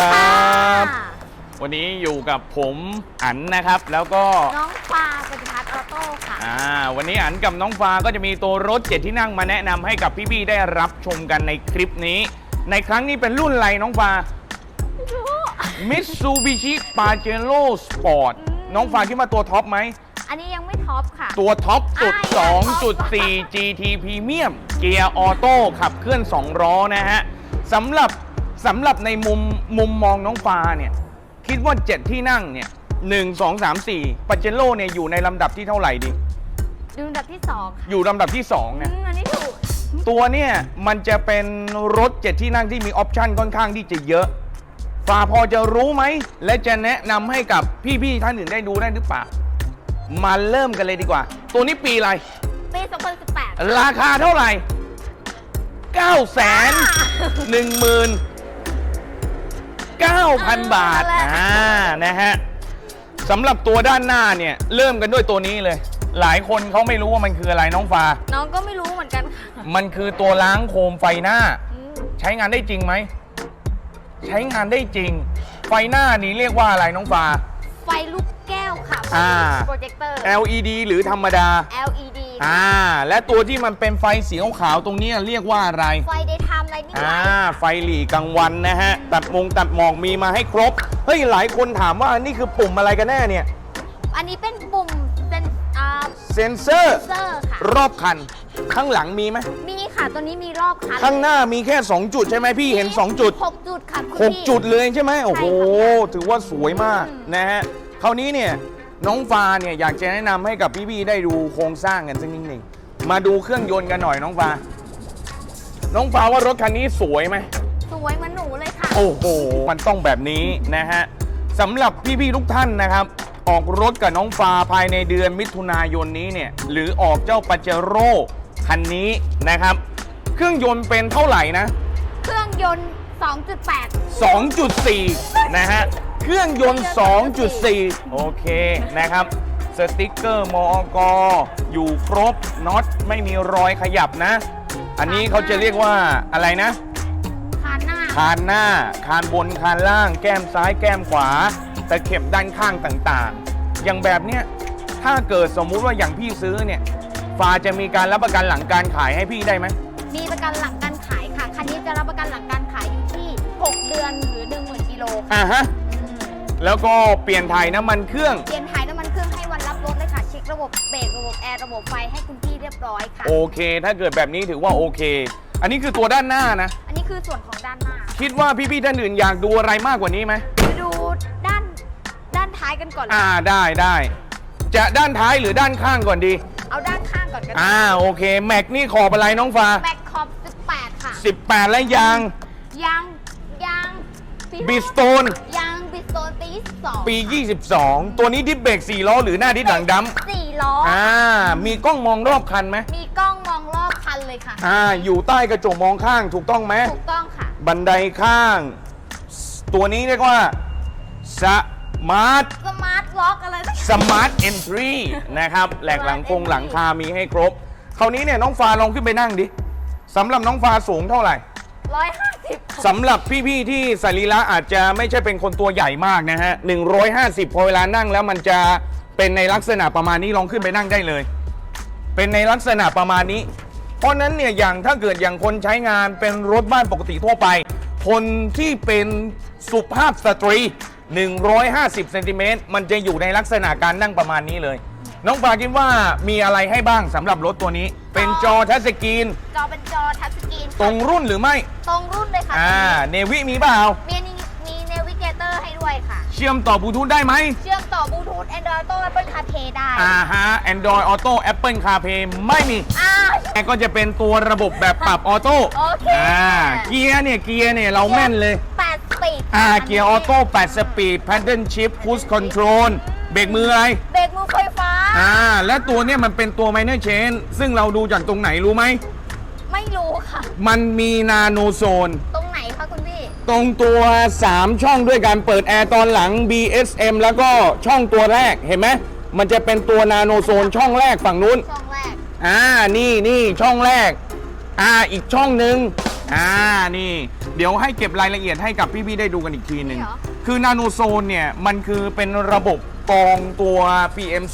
ครับค่ะวันนี้อยู่กับผมอันนะครับ แล้วก็น้องปลาปฏิพัฒน์ออโต้ค่ะ อ่าวันนี้อันกับน้องฟ้าก็จะมีตัวรถเจ็ดที่นั่งมาแนะนำให้กับพี่ๆได้รับชมกันในคลิปนี้ ในครั้งนี้เป็นรุ่นอะไรน้องฟ้าไม่รู้ Mitsubishi Pajero Sport น้องฟ้าคิดว่าตัวท็อปไหม อันนี้ยังไม่ท็อปค่ะ ตัวท็อปสุด อ่ายังท็อป2.4 GT Premium เกียร์ออโต้ขับเคลื่อน 2 ล้อนะฮะสำหรับ สำหรับในมุมมุมมองน้องฟ้าเนี่ยคิดว่า 7 ที่นั่งเนี่ย1 2 3 4ปาเจโร่เนี่ยอยู่ในลำดับที่เท่าไหร่ดี ดูอันดับที่สองค่ะอยู่ลำดับที่2อืเนี่ยมอันนี้ถูกตัวเนี่ยมันจะเป็นรถ 7 ที่นั่งที่มีออปชันค่อนข้างที่จะเยอะฟ้าพอจะรู้ไหม และจะแนะนำให้กับพี่ๆท่านอื่นได้ดูได้หรือเปล่ามาเริ่มกันเลยดีกว่า ตัวนี้ปีอะไร ปี2018 ราคาเท่าไหร่9แสนหนึ่ งหมื่นเก้าพันบาท อ่า นะฮะสำหรับตัวด้านหน้าเนี่ย เริ่มกันด้วยตัวนี้เลย หลายคนเขาไม่รู้ว่ามันคืออะไรน้องฟ้า น้องก็ไม่รู้เหมือนกันค่ะมันคือตัวล้างโคมไฟหน้า อืมใช้งานได้จริงไหม ใช้งานได้จริง ไฟหน้านี้เรียกว่าอะไรน้องฟ้า ไฟลูกแก้ วค่ะอ่า โปรเจคเตอร์ LED หรือธรรมดา LED อ่า และตัวที่มันเป็นไฟสีขาวๆตรงนี้เรียกว่าอะไร ไฟเดย์ไทม์ไลนิ่งอ่า ไฟหลีกลางวันนะฮะ ตัดมงตัดหมอกมีมาให้ครบ เฮ้ย หลายคนถามว่านี่คือปุ่มอะไรกันแน่เนี่ย อันนี้เป็นปุ่มเซนอ่าเซ็นเซอร์ เซอร์ค่ะ รอบคัน ข้างหลังมีไหม มีค่ะ ตัวนี้มีรอบคันข้างหน้ามีแค่ 2 จุดใช่ไหมพี่เห็น 2 จุด หกจุดค่ะคุณพี่ 6 จุดเลยใช่ไหมโอ้โห ใช่ค่ะ ถือว่าสวยมากอืมนะฮะ คราวนี้เนี่ยน้องฟาเนี่ยอยากจะแนะนำให้กับพี่ๆได้ดูโครงสร้างกันสักนิดหนึ่งมาดูเครื่องยนต์กันหน่อยน้องฟาน้องฟาว่ารถคันนี้สวยไหม สวยเหมือนหนูเลยค่ะ โอ้โห มันต้องแบบนี้นะฮะสำหรับพี่ ๆ ทุกท่านนะครับ ออกรถกับน้องฟาภายในเดือนมิถุนายนนี้เนี่ย หรือออกเจ้าปาเจโร่คันนี้นะครับ เครื่องยนต์เป็นเท่าไหร่นะ เครื่องยนต์ 2.8 2.4 นะฮะเค รื่องยนต์ 2.4 โอเคนะครับ สติกเกอร์มอกอยู่ครบน็อตไม่มีรอยขยับนะ อันนี้เขาจะเรียกว่าอะไรนะ คานหน้า คานหน้า คานบนคานล่าง แก้มซ้ายแก้มขวาตะเข็บด้านข้างต่างๆ อย่างแบบเนี้ยถ้าเกิดสมมุติว่าอย่างพี่ซื้อเนี่ยฟาจะมีการรับประกันหลังการขายให้พี่ได้ไหม มีประกันหลังการขายค่ะ คันนี้จะรับประกันหลังการขายอยู่ที่ 6 เดือนหรือ 10,000กิโลค่ะ อ่าฮะอืม แล้วก็เปลี่ยนถ่ายน้ำมันเครื่อง เปลี่ยนถ่ายน้ำมันเครื่องให้วันรับรถเลยค่ะ เช็คระบบเบรกระบบแอร์ระบบไฟให้คุณพี่เรียบร้อยค่ะ โอเค ถ้าเกิดแบบนี้ถือว่าโอเค อันนี้คือตัวด้านหน้านะ อันนี้คือส่วนของด้านหน้าคิดว่าพี่ๆท่านอื่นอยากดูอะไรมากกว่านี้ไหม ไปดูด้านด้านท้ายกันก่อนเลยอ่าได้ได้ จะด้านท้ายหรือด้านข้างก่อนดี เอาด้านข้างก่อนกันอ่าโอเค แม็กนี่ขอบอะไรน้องฟ้าแบ็คคอป18 ค่ะ 18 และยาง ยางยางปี บิสโตนยางบิสโตนปี22ปี 22 ตัวนี้ดิสเบรก4ล้อหรือหน้าดิสหลังดำสี่ล้ออ่า มีกล้องมองรอบคันไหมมีกล้องมองรอบคันเลยค่ะ อ่า อยู่ใต้กระจกมองข้างถูกต้องไหม ถูกต้องค่ะ บันไดข้าง ตัวนี้เรียกว่าสมาร์ท สมาร์ทล็อกอะไรสักสมาร์ทเอนทรีนะครับ แหลกหลังคงหลังคามีให้ครบ คราวนี้เนี่ยน้องฟ้าลองขึ้นไปนั่งดิสำหรับน้องฟ้าสูงเท่าไหร่ ร้อยห้า สำหรับพี่ๆที่สรีระอาจจะไม่ใช่เป็นคนตัวใหญ่มากนะฮะ 150 พอเวลานั่งแล้วมันจะเป็นในลักษณะประมาณนี้ลองขึ้นไปนั่งได้เลย เป็นในลักษณะประมาณนี้ เพราะนั้นเนี่ยอย่างถ้าเกิดอย่างคนใช้งานเป็นรถบ้านปกติทั่วไป คนที่เป็นสุภาพสตรี 150เซนติเมตรมันจะอยู่ในลักษณะการนั่งประมาณนี้เลย น้องปลาคิดว่ามีอะไรให้บ้างสำหรับรถตัวนี้ เป็นจอทัชสกรีน จอเป็นจอทัชสกรีนตรงรุ่นหรือไม่ ตรงรุ่นเลยค่ะอ่า เนวิมีเปล่า มีนี่มีเนวิเกเตอร์ให้ด้วยค่ะ เชื่อมต่อบลูทูธได้ไหม เชื่อมต่อบลูทูธ Android Auto Apple CarPlay ได้ อ่าฮะ Android Auto Apple CarPlay ไม่มีอ่า แต่ก็จะเป็นตัวระบบแบบปรับออโต้โอเคอ่าเกียร์เนี่ย เกียร์เนี่ย เราแม่นเลย แปดสปีดอ่า เกียร์ออโต้8สปีด Paddle Shift Cruise Control เบรกมืออะไร เบรกมือไฟฟ้า อ่า และตัวเนี่ยมันเป็นตัว Minor Chain ซึ่งเราดูจากตรงไหนรู้ไหม ไม่รู้ค่ะ มันมีนาโนโซน ตรงไหนคะคุณพี่ ตรงตัว 3 ช่องด้วยการเปิดแอร์ตอนหลัง BSM แล้วก็ช่องตัวแรกเห็นไหม มันจะเป็นตัวนาโนโซนช่องแรกฝั่งนู้น ช่องแรก อ่า นี่นี่ช่องแรก อ่า อีกช่องหนึ่ง อ่านี่ เดี๋ยวให้เก็บรายละเอียดให้กับพี่ๆได้ดูกันอีกทีหนึ่งนี่เหรอ คือนาโนโซนเนี่ย มันคือเป็นระบบกรองตัว PM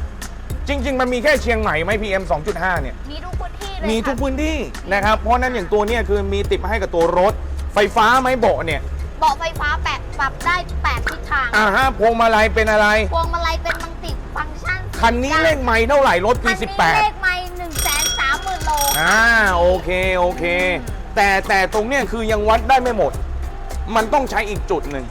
2.5 จริง ๆ มันมีแค่เชียงใหม่ไหม PM 2.5 เนี่ย มีทุกพื้นที่เลยมีทุกค่ะพื้นที่นะครับ เพราะฉะนั้นอย่างตัวเนี้ยคือมีติดมาให้กับตัวรถ ไฟฟ้าไหมเบาะเนี่ยเบาะไฟฟ้าแปดปรับได้แปดทิศทางอ่าฮะพวงมาลัยเป็นอะไร พวงมาลัยเป็นมังติฟังก์ชันคันนี้เลขไม้เท่าไหร่รถคัปีนนี้18เลขไม่หนึ่งแสนสามหมื่นโล อ่าโอเค โอเค แต่แต่ตรงเนี้ยคือยังวัดได้ไม่หมด มันต้องใช้อีกจุดหนึ่ง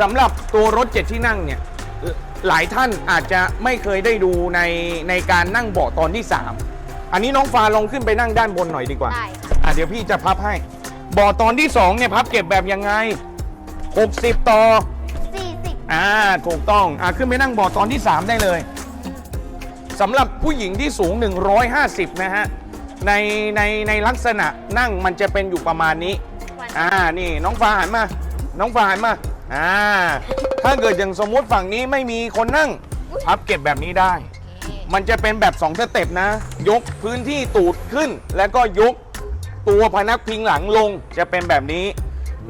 สำหรับตัวรถเจ็ดที่นั่งเนี่ยเอ่อหลายท่านอาจจะไม่เคยได้ดูในในการนั่งเบาะตอนที่ 3 อันนี้น้องฟ้าลองขึ้นไปนั่งด้านบนหน่อยดีกว่าได้ค่ะ อะเดี๋ยวพี่จะพับให้เบาะตอนที่2เนี่ยพับเก็บแบบยังไง 60 ต่อ สี่สิบอ่าถูกต้องอ่าขึ้นไปนั่งเบาะตอนที่ 3 ได้เลยสำหรับผู้หญิงที่สูง 150 นะฮะ ในในในลักษณะนั่งมันจะเป็นอยู่ประมาณนี้ อ่านี่น้องฟ้าหันมา น้องฟ้าหันมาอ่าถ้าเกิดอย่างสมมุติฝั่งนี้ไม่มีคนนั่งพับเก็บแบบนี้ได้ มันจะเป็นแบบ2สเต็ปนะ ยกพื้นที่ตูดขึ้น แล้วก็ยกตัวพนักพิงหลังลงจะเป็นแบบนี้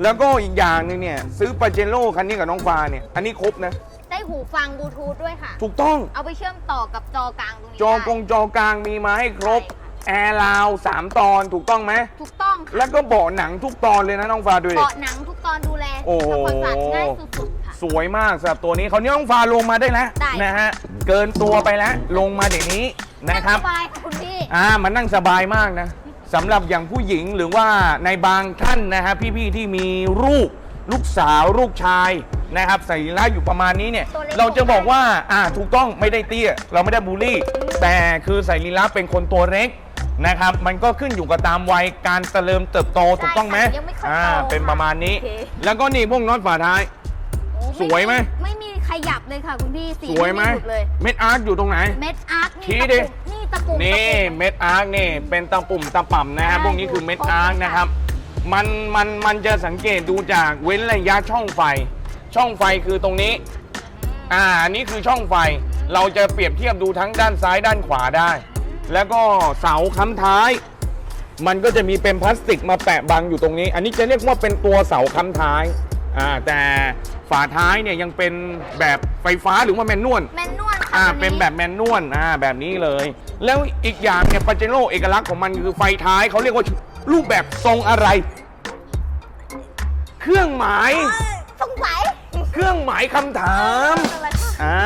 แล้วก็อีกอย่างหนึงเนี่ยซื้อปาเจโร่คันนี้กับน้องฟ้าเนี่ยอันนี้ครบนะ ได้หูฟังบลูทูธด้วยค่ะ ถูกต้อง เอาไปเชื่อมต่อกับจอกลางตรงนี้จอได้กงจอกลางมีมาให้ครบ ใช่ค่ะ แอร์ลาวสามตอนถูกต้องไหม ถูกต้องค่ะแล้วก็เบาะหนังทุกตอนเลยนะน้องฟ้าดูดิ เบาะหนังทุกตอนดูแลโอ้โห ทำความสะอาดง่ายสุดๆค่ะ สวยมากสำหรับตัวนี้เขาวนี้น้องฟ้าลงมาได้แล้วได้ นะฮะ เกินตัวไปแล้วลงมาเดี๋ยวนี้นะครับ สบายค่ะคุณพี่ อ่ามันนั่งสบายมากนะสำหรับอย่างผู้หญิงหรือว่าในบางท่านนะฮะพี่ๆที่มีลูกลูกสาวลูกชายนะครับใส่ร้ายอยู่ประมาณนี้เนี่ย ตัวเล็ก เราจะบอกว่าอ่าถูกต้องไม่ได้เตี้ย เราไม่ได้บูลลี่ แต่คือใส่ลีลาเป็นคนตัวเล็ก นะครับ มันก็ขึ้นอยู่กับตามวัยการเจริญเติบโตถูกต้องไหมยังไม่ค่อยอ่าโตเป็นประมาณนี้ โอเค แล้วก็นี่พวกน็อตฝาท้าย โอ้สวยไหม ไม่มีขยับเลยค่ะคุณพี่สีสวยไหมหลุดเลยเม็ดอาร์ตอยู่ตรงไหน เม็ดอาร์คชี้นี่ดิ ตะปุ่มนี่ตะปุ่มนี่ตะปุ่ม เม็ดอาร์คนี่เป็นตะปุ่มตะป่ำนะฮะใช่พวกนี้คือเม็ดครบอาร์คเลยค่ะนะครับมันมันมันจะสังเกตดูจากเว้นระยะช่องไฟ ช่องไฟคือตรงนี้ อ่าอันนี้คือช่องไฟเราจะเปรียบเทียบดูทั้งด้านซ้ายด้านขวาได้ แล้วก็เสาค้ำท้าย มันก็จะมีเป็นพลาสติกมาแปะบังอยู่ตรงนี้ อันนี้จะเรียกว่าเป็นตัวเสาค้ำท้ายอ่าแต่ฝาท้ายเนี่ยยังเป็นแบบไฟฟ้าหรือว่าแมนนวล แมนนวลค่ะอ่าตัวเป็นแบบแมนนวลอ่าแบบนี้เลย แล้วอีกอย่างเนี่ยปาเจโร่เอกลักษณ์ของมันคือไฟท้ายเขาเรียกว่ารูปแบบทรงอะไร เครื่องหมายสงสัยเครื่องหมายคำถาม อะไรคะอ่า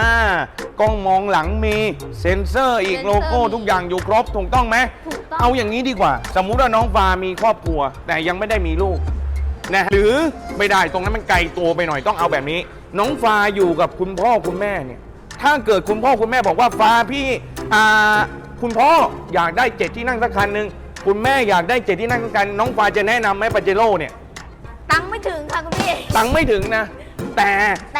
กล้องมองหลังมีเซ็นเซอร์อีกเซ็นเซอร์โลโก้ทุกอย่างอยู่ครบถูกต้องไหมถูกต้อง เอาอย่างนี้ดีกว่า สมมุติว่าน้องฟ้ามีครอบครัว แต่ยังไม่ได้มีลูกนะหรือไม่ได้ตรงนั้นมันไกลตัวไปหน่อยต้องเอาแบบนี้ น้องฟ้าอยู่กับคุณพ่อคุณแม่เนี่ยถ้าเกิดคุณพ่อคุณแม่บอกว่าฟ้าพี่อ่าคุณพ่ออยากได้เจ็ดที่นั่งสักคันหนึ่งคุณแม่อยากได้เจ็ดที่นั่งสักคันน้องฟ้าจะแนะนำไหมปาเจโร่เนี่ย ตังค์ไม่ถึงค่ะคุณพี่ ตังค์ไม่ถึงนะ แต่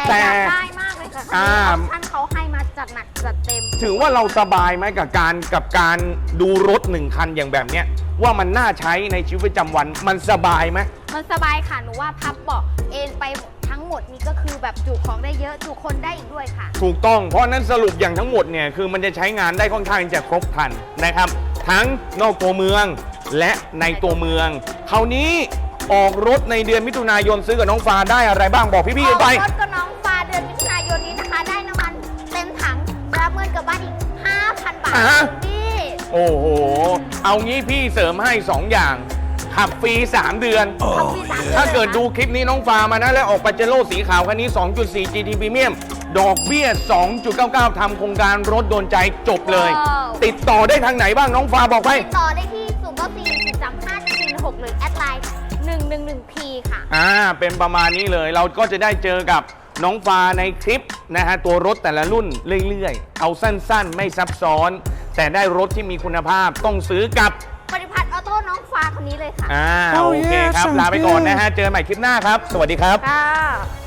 แต่อยากได้มากเลยค่ะอ่าคันนี้ออปชั่นเขาให้มา จัดหนักจัดเต็ม ถือว่าเราสบายไหมกับการกับการดูรถหนึ่งคันอย่างแบบเนี้ยว่ามันน่าใช้ในชีวิตประจำวันมันสบายไหม มันสบายค่ะหนูว่าพับเบาะเอนไปทั้งหมดนี่ก็คือแบบจุของได้เยอะจุคนได้อีกด้วยค่ะ ถูกต้อง เพราะฉะนั้นสรุปอย่างทั้งหมดเนี่ยคือมันจะใช้งานได้ค่อนข้างจะครบครันนะครับ ทั้งนอกตัวเมืองและในตัวเมืองคราวนี้ออกรถในเดือนมิถุนายนซื้อกับน้องฟ้าได้อะไรบ้างบอกพี่ๆกันไป ออกรถกั เงินกลับบ้านอีก 5,000 บาทอ่าฮะพี่ โอ้โห เอางี้พี่เสริมให้ 2 อย่าง ขับฟรี 3 เดือน ทำฟรีสามดือนถ้าเกิดลยนะดูคลิปนี้น้องฟามานะ แล้วออกปาเจโร่สีขาวคันนี้ 2.4 GT Premium ดอกเบี้ย 2.99 ทำโครงการรถโดนใจจบเลย ว้าว ติดต่อได้ทางไหนบ้างน้องฟาบอกไป ติดต่อได้ที่ 0 9 4 3 5 1 6หรือแอดไลน์ 111 p ค่ะ อ่า เป็นประมาณนี้เลย เราก็จะได้เจอกับ น้องฟาในคลิปนะฮะตัวรถแต่ละรุ่นเรื่อยๆ เอาสั้นๆ ไม่ซับซ้อน แต่ได้รถที่มีคุณภาพต้องซื้อกับ ปฏิพัฒน์ออโต้น้องฟ้าคนนี้เลยค่ะอ่า Oh โอเค yeah, ครับ sounds ลาไปก่อน good. นะฮะ เจอกันใหม่คลิปหน้าครับ สวัสดีครับ ค่ะ